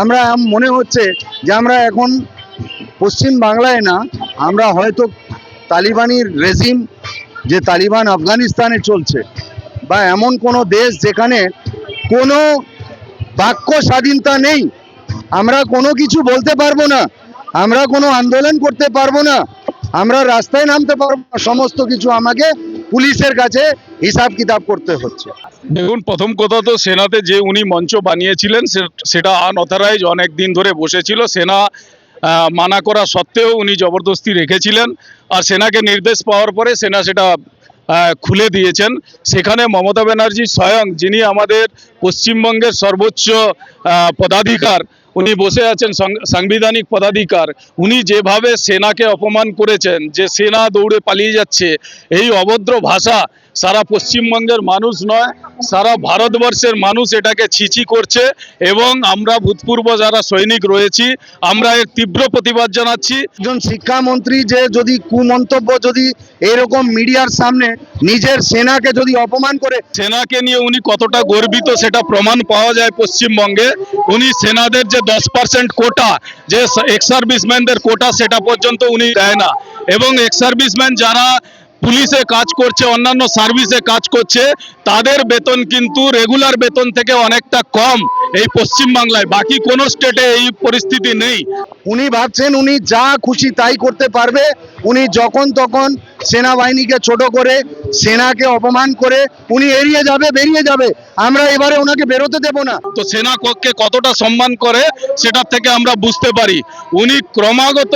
আমরা মনে হচ্ছে যে আমরা এখন পশ্চিম বাংলায় না, আমরা হয়তো তালিবানির রেজিম যে তালিবান আফগানিস্তানে চলছে, বা এমন কোনো দেশ যেখানে কোনো বাক্য স্বাধীনতা নেই। আমরা কোনো কিছু বলতে পারব না, আমরা কোনো আন্দোলন করতে পারব না, আমরা রাস্তায় নামতে পারব না, সমস্ত কিছু আমাকে পুলিশের কাছে হিসাব কিতাব করতে হচ্ছে। দেখুন, প্রথম কথা তো সেনাতে যে উনি মঞ্চ বানিয়েছিলেন সেটা আনঅথরাইজ অনেক দিন ধরে বসেছিল। সেনা মানা করা সত্ত্বেও উনি জবরদস্তি রেখেছিলেন। আর সেনাকে নির্দেশ পাওয়ার পরে সেনা সেটা খুলে দিয়েছেন। সেখানে মমতা ব্যানার্জি স্বয়ং যিনি আমাদের পশ্চিমবঙ্গের সর্বোচ্চ পদাধিকার উনি বসে আছেন সাংবিধানিক পদাধিকার। উনি যেভাবে সেনাকে অপমান করেছেন, যে সেনা দৌড়ে পালিয়ে যাচ্ছে, এই অভদ্র ভাষা সারা পশ্চিমবঙ্গের মানুষ নয় সারা ভারতবর্ষের মানুষ এটাকে ছিচি করছে এবং আমরা ভূতপূর্ব যারা সৈনিক রয়েছি আমরা এর তীব্র প্রতিবাদ জানাচ্ছি। একজন শিক্ষামন্ত্রী যে যদি কুমন্তব্য যদি এরকম মিডিয়ার সামনে নিজের সেনাকে যদি অপমান করে সেনাকে নিয়ে উনি কতটা গর্বিত সেটা প্রমাণ পাওয়া যায় পশ্চিমবঙ্গে। উনি সেনাদের যে দশ পার্সেন্ট কোটা যে এক্স সার্ভিসম্যানদের কোটা সেটা পর্যন্ত উনি দেয় না। এবং এক্স সার্ভিসম্যান যারা পুলিশে কাজ করছে অন্যান্য সার্ভিসে কাজ করছে তাদের বেতন কিন্তু রেগুলার বেতন থেকে অনেকটা কম এই পশ্চিমবাংলায়। বাকি কোনো স্টেটে এই পরিস্থিতি নেই। উনি ভাবছেন উনি যা খুশি তাই করতে পারবে। উনি যখন তখন সেনাবাহিনীকে ছোট করে সেনাকে অপমান করে উনি এড়িয়ে যাবে বেরিয়ে যাবে। আমরা এবারে ওনাকে বেরোতে দেব না। তো সেনা কক্ষে কতটা সম্মান করে সেটার থেকে আমরা বুঝতে পারি। উনি ক্রমাগত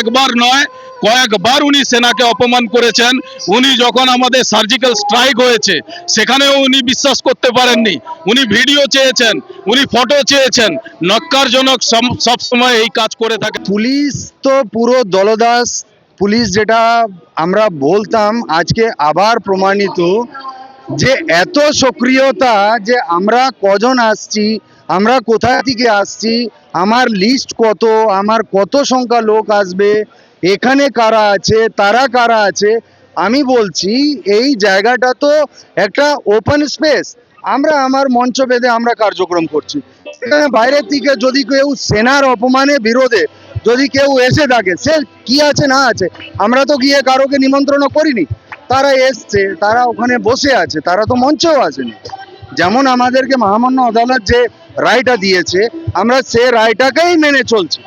একবার নয় কয়েকবার উনি সেনাকে অপমান করেছেন। উনি যখন আমাদের সার্জিক্যাল স্ট্রাইক হয়েছে, সেখানেও উনি বিশ্বাস করতে পারেননি। উনি ভিডিও চেয়েছেন, উনি ফটো চেয়েছেন। নক্কারজনক সব- সবসময় এই কাজ করে থাকে। পুলিশ তো পুরো দলদাস। পুলিশ যেটা আমরা বলতাম, আজকে আবার প্রমাণিত যে এত সক্রিয়তা যে আমরা কজন আসছি, আমরা কোথা থেকে আসছি, আমার লিস্ট কত, আমার কত সংখ্যা লোক আসবে এখানে কারা আছে, তারা কারা আছে, আমি বলছি এই জায়গাটা তো একটা ওপেন স্পেস আমরা আমার মঞ্চ বেঁধে আমরা কার্যক্রম করছি। এখানে বাইরের থেকে যদি কেউ সেনার অপমানে বিরোধে যদি কেউ এসে থাকে সে কি আছে না আছে, আমরা তো গিয়ে কারোকে নিমন্ত্রণ করিনি। তারা এসছে, তারা ওখানে বসে আছে, তারা তো মঞ্চেও আসেনি। যেমন আমাদেরকে মহামান্য আদালত যে রায়টা দিয়েছে, আমরা সে রায়টাকেই মেনে চলছি।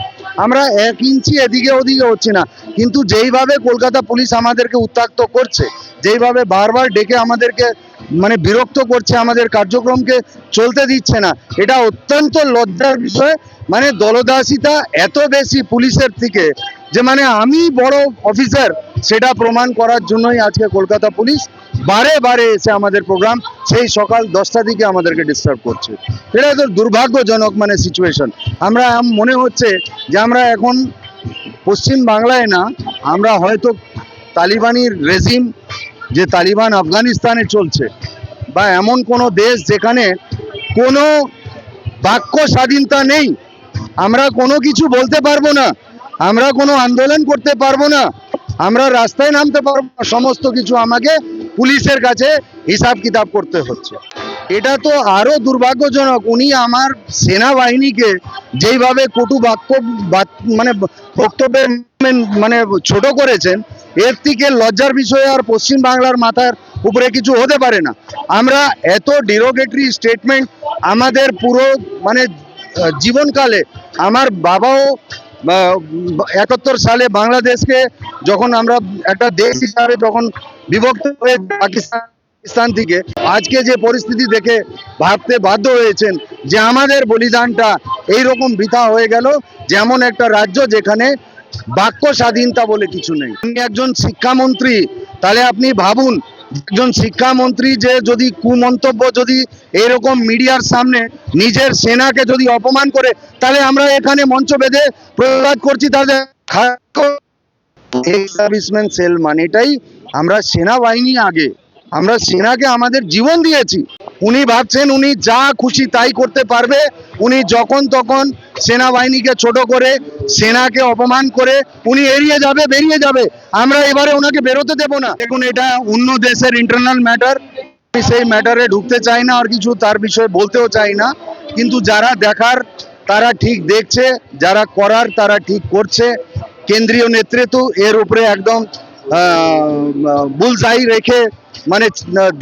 আমরা এক ইঞ্চি এদিকে ওদিকে হচ্ছি না। কিন্তু যেইভাবে কলকাতা পুলিশ আমাদেরকে উত্তাক্ত করছে, যেইভাবে বারবার ডেকে আমাদেরকে মানে বিরক্ত করছে, আমাদের কার্যক্রমকে চলতে দিচ্ছে না, এটা অত্যন্ত লজ্জার বিষয়। মানে দলদাসিতা এত বেশি পুলিশের থেকে যে মানে আমি বড় অফিসার, সেটা প্রমাণ করার জন্যই আজকে কলকাতা পুলিশ বারে বারে এসে আমাদের প্রোগ্রাম সেই সকাল দশটা দিকে আমাদেরকে ডিস্টার্ব করছে। এটা তো দুর্ভাগ্যজনক মানে সিচুয়েশন আমরা, মনে হচ্ছে যে আমরা এখন পশ্চিম বাংলায় না, আমরা হয়তো তালিবানির রেজিম যে তালিবান আফগানিস্তানে চলছে, বা এমন কোনো দেশ যেখানে কোনো বাক্য স্বাধীনতা নেই, আমরা কোনো কিছু বলতে পারব না। আমরা কোনো আন্দোলন করতে পারব না। আমরা রাস্তায় নামতে পারব না। সমস্ত কিছু আমাকে পুলিশের কাছে হিসাব কিতাব করতে হচ্ছে। এটা তো আরও দুর্ভাগ্যজনক। উনি আমার সেনাবাহিনীকে যেইভাবে কটু বাক্য মানে বক্তব্যের মানে ছোট করেছেন, এর থেকে লজ্জার বিষয়ে আর পশ্চিম বাংলার মাথার উপরে কিছু হতে পারে না। আমরা এত ডিরোগেটরি স্টেটমেন্ট আমাদের পুরো মানে জীবনকালে আমার বাবাও একাত্তর সালে বাংলাদেশকে যখন আমরা একটা দেশ হিসাবে যখন বিভক্ত হয়ে পাকিস্তান পাকিস্তান থেকে আজকে যে পরিস্থিতি দেখে ভাবতে বাধ্য হয়েছেন যে আমাদের বলিদানটা এইরকম বৃথা হয়ে গেল, যেমন একটা রাজ্য যেখানে বাক্য স্বাধীনতা বলে কিছু নেই। আপনি একজন শিক্ষামন্ত্রী, তাহলে আপনি ভাবুন একজন শিক্ষামন্ত্রী যে যদি কুমন্তব্য যদি এরকম মিডিয়ার সামনে নিজের সেনাকে যদি অপমান করে, তাহলে আমরা এখানে মঞ্চ বেঁধে প্রতিবাদ করছি তাদের সার্ভিসম্যান আমরা সেনাবাহিনী আগে, আমরা সেনাকে আমাদের জীবন দিয়েছি। উনি ভাবছেন উনি যা খুশি তাই করতে পারবে। উনি যখন তখন সেনাবাহিনীকে ছোট করে, সেনাকে অপমান করে, উনি এড়িয়ে যাবে, বেরিয়ে যাবে। আমরা এবারে ওনাকে বেরোতে দেব না। দেখুন, এটা অন্য দেশের ইন্টারনাল ম্যাটার আমি সেই ম্যাটারে ঢুকতে চাই না, আর কিছু তার বিষয়ে বলতেও চাই না। কিন্তু যারা দেখার, তারা ঠিক দেখছে, যারা করার, তারা ঠিক করছে। কেন্দ্রীয় নেতৃত্ব এর উপরে একদম বুলজাই রেখে মানে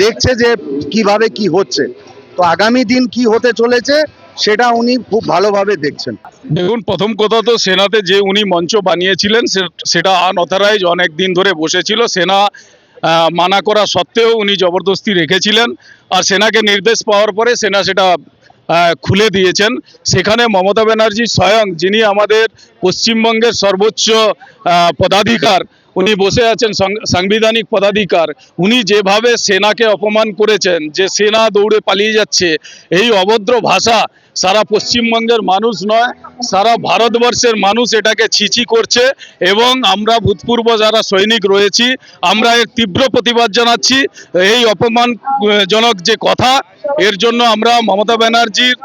দেখছে যে কীভাবে কি হচ্ছে। তো আগামী দিন কি হতে চলেছে, সেটা উনি খুব ভালোভাবে দেখছেন। দেখুন, প্রথম কথা তো সেনাতে যে উনি মঞ্চ বানিয়েছিলেন সেটা আনঅথরাইজ অনেক দিন ধরে বসেছিল। সেনা মানা করা সত্ত্বেও উনি জবরদস্তি রেখেছিলেন। আর সেনাকে নির্দেশ পাওয়ার পরে সেনা সেটা খুলে দিয়েছেন। সেখানে মমতা ব্যানার্জি স্বয়ং, যিনি আমাদের পশ্চিমবঙ্গের সর্বোচ্চ পদাধিকার উনি বসে আছেন সাংবিধানিক পদাধিকার। উনি যেভাবে সেনাকে অপমান করেছেন, যে সেনা দৌড়ে পালিয়ে যাচ্ছে, এই অভদ্র ভাষা সারা পশ্চিমবঙ্গের মানুষ নয়, সারা ভারতবর্ষের মানুষ এটাকে ছিচি করছে এবং আমরা ভূতপূর্ব যারা সৈনিক রয়েছি, আমরা এর তীব্র প্রতিবাদ জানাচ্ছি। এই অপমানজনক যে কথা, এর জন্য আমরা মমতা ব্যানার্জির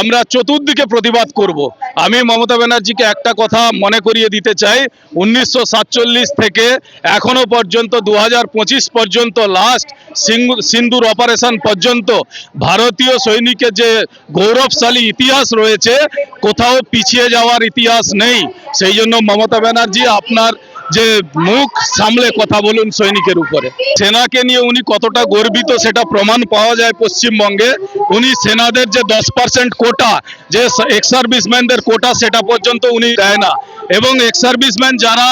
আমরা চতুর্দিকে প্রতিবাদ করব। আমি মমতা ব্যানার্জিকে একটা কথা মনে করিয়ে দিতে চাই, উনিশশো সাতচল্লিশ থেকে এখনও পর্যন্ত দু হাজার পঁচিশ পর্যন্ত লাস্ট সিন্দুর অপারেশন পর্যন্ত ভারতীয় সৈনিকের যে গৌরবশালী ইতিহাস রয়েছে, কোথাও পিছিয়ে যাওয়ার ইতিহাস নেই। সেই জন্য মমতা ব্যানার্জি আপনার যে মুখ সামলে কথা বলুন সৈনিকের উপরে। সেনাকে নিয়ে উনি কতটা গর্বিত সেটা প্রমাণ পাওয়া যায় পশ্চিমবঙ্গে। উনি সেনাদের যে দশ পার্সেন্ট কোটা, যে এক্স সার্ভিসম্যানদের কোটা সেটা পর্যন্ত উনি দেয় না। এবং এক্স সার্ভিসম্যান যারা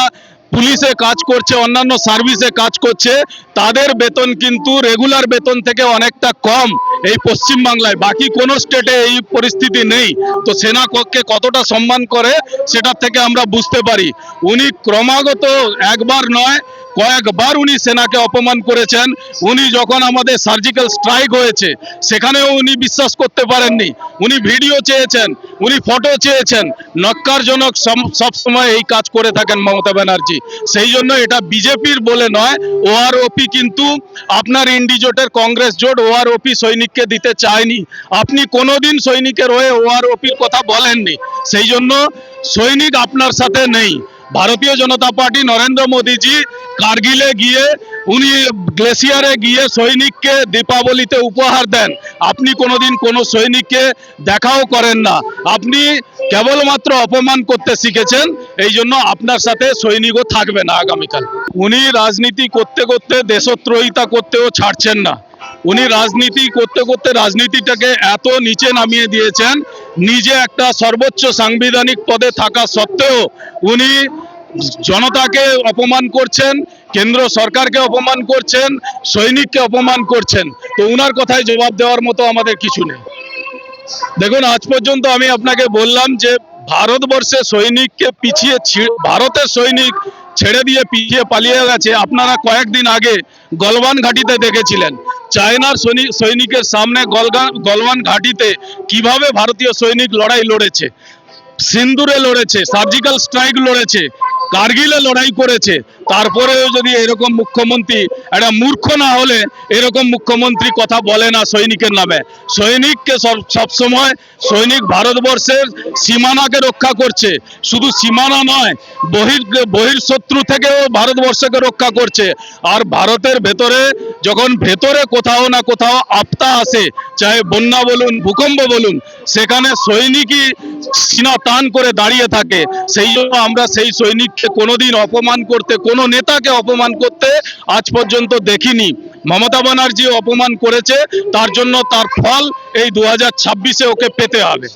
পুলিশে কাজ করছে, অন্যান্য সার্ভিসে কাজ করছে, তাদের বেতন কিন্তু রেগুলার বেতন থেকে অনেকটা কম এই পশ্চিমবাংলায়। বাকি কোনো স্টেটে এই পরিস্থিতি নেই। তো সেনা কক্ষে কতটা সম্মান করে সেটা থেকে আমরা বুঝতে পারি। উনি ক্রমাগত একবার নয় কয়েকবার উনি সেনাকে অপমান করেছেন। উনি যখন আমাদের সার্জিক্যাল স্ট্রাইক হয়েছে, সেখানেও উনি বিশ্বাস করতে পারেননি। উনি ভিডিও চেয়েছেন, উনি ফটো চেয়েছেন। নক্কারজনক সবসময় এই কাজ করে থাকেন মমতা ব্যানার্জি। সেই জন্য এটা বিজেপির বলে নয় ওআরওপি কিন্তু আপনার ইন্ডিজোটের কংগ্রেস জোট ওআরওপি সৈনিককে দিতে চায়নি। আপনি কোনোদিন সৈনিকের হয়ে ওআরওপির কথা বলেননি। সেই জন্য সৈনিক আপনার সাথে নেই। ভারতীয় জনতা পার্টি নরেন্দ্র মোদীজি কার্গিলে গিয়ে, উনি গ্লেসিয়ারে গিয়ে সৈনিককে দীপাবলিতে উপহার দেন। আপনি কোনোদিন কোনো সৈনিককে দেখাও করেন না। আপনি কেবলমাত্র অপমান করতে শিখেছেন, এই জন্য আপনার সাথে সৈনিকও থাকবে না আগামীকাল। উনি রাজনীতি করতে করতে দেশদ্রোহিতা করতেও ছাড়ছেন না। উনি রাজনীতি করতে করতে রাজনীতিটাকে এত নিচে নামিয়ে দিয়েছেন, নিজে একটা সর্বোচ্চ সাংবিধানিক পদে থাকা সত্ত্বেও উনি জনতাকে অপমান করছেন, কেন্দ্র সরকারকে অপমান করছেন, সৈনিককে অপমান করছেন। তো উনার কথায় জবাব দেওয়ার মতো আমাদের কিছু নেই। দেখুন, আজ পর্যন্ত আমি আপনাকে বললাম যে ভারতবর্ষে সৈনিককে পিছিয়ে ভারতের সৈনিক ছেড়ে দিয়ে পিছিয়ে পালিয়ে গেছে। আপনারা কয়েকদিন আগে গলওয়ান ঘাটিতে দেখেছিলেন। চায়নার সৈনিক সৈনিকের সামনে গলওয়ান ঘাটিতে কীভাবে ভারতীয় সৈনিক লড়াই লড়েছে। সিন্দুরে লড়েছে, সার্জিক্যাল স্ট্রাইক লড়েছে। কার্গিলে লড়াই করেছে। তারপরেও যদি এরকম মুখ্যমন্ত্রী, একটা মূর্খ না হলে এরকম মুখ্যমন্ত্রী কথা বলে না সৈনিকের নামে। সৈনিককে সব সবসময় সৈনিক ভারতবর্ষের সীমানাকে রক্ষা করছে। শুধু সীমানা নয়, বহির বহির শত্রু থেকেও ভারতবর্ষকে রক্ষা করছে। আর ভারতের ভেতরে যখন ভেতরে কোথাও না কোথাও আপতা আসে, চাহে বন্যা বলুন, ভূকম্প বলুন, সেখানে সৈনিকই সিনা টান করে দাঁড়িয়ে থাকে। সেই জন্য আমরা সেই সৈনিককে কোনোদিন অপমান করতে, কোনো নেতাকে অপমান করতে আজ পর্যন্ত দেখিনি। মমতা ব্যানার্জি অপমান করেছে, তার জন্য তার ফল এই দু হাজার ওকে পেতে হবে।